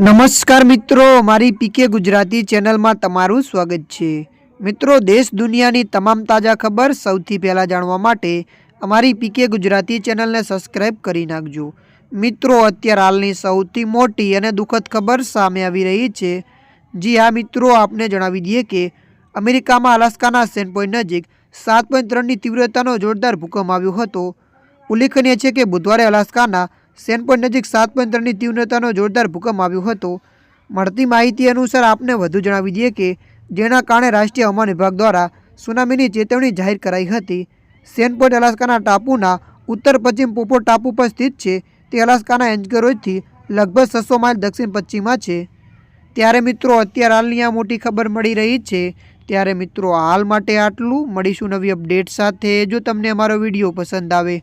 નમસ્કાર મિત્રો, મારી પીકે ગુજરાતી ચેનલમાં તમારું સ્વાગત છે. મિત્રો, દેશ દુનિયાની તમામ તાજા ખબર સૌથી પહેલાં જાણવા માટે અમારી પીકે ગુજરાતી ચેનલને સબસ્ક્રાઈબ કરી નાખજો. મિત્રો, અત્યારે હાલની સૌથી મોટી અને દુઃખદ ખબર સામે આવી રહી છે. જી હા, મિત્રો, આપને જણાવી દઈએ કે અમેરિકામાં અલાસ્કાના સેન્ટ પોઈન્ટ નજીક સાત પોઈન્ટ ત્રણની તીવ્રતાનો જોરદાર ભૂકંપ આવ્યો હતો. ઉલ્લેખનીય છે કે બુધવારે અલાસ્કાના સેન્ટ નજીક સાત પોઈન્ટ તીવ્રતાનો જોરદાર ભૂકંપ આવ્યો હતો. મળતી માહિતી અનુસાર આપને વધુ જણાવી દઈએ કે, જેના કારણે રાષ્ટ્રીય હવામાન વિભાગ દ્વારા સુનામીની ચેતવણી જાહેર કરાઈ હતી. સેન્ટ અલાસ્કાના ટાપુના ઉત્તર પશ્ચિમ પોપો ટાપુ પર સ્થિત છે. તે અલાસ્કાના એન્જગરોજથી લગભગ છસો માઇલ દક્ષિણ પશ્ચિમમાં છે. ત્યારે મિત્રો, અત્યારે હાલની આ મોટી ખબર મળી રહી છે. ત્યારે મિત્રો, હાલ માટે આટલું. મળીશું નવી અપડેટ સાથે. જો તમને અમારો વીડિયો પસંદ આવે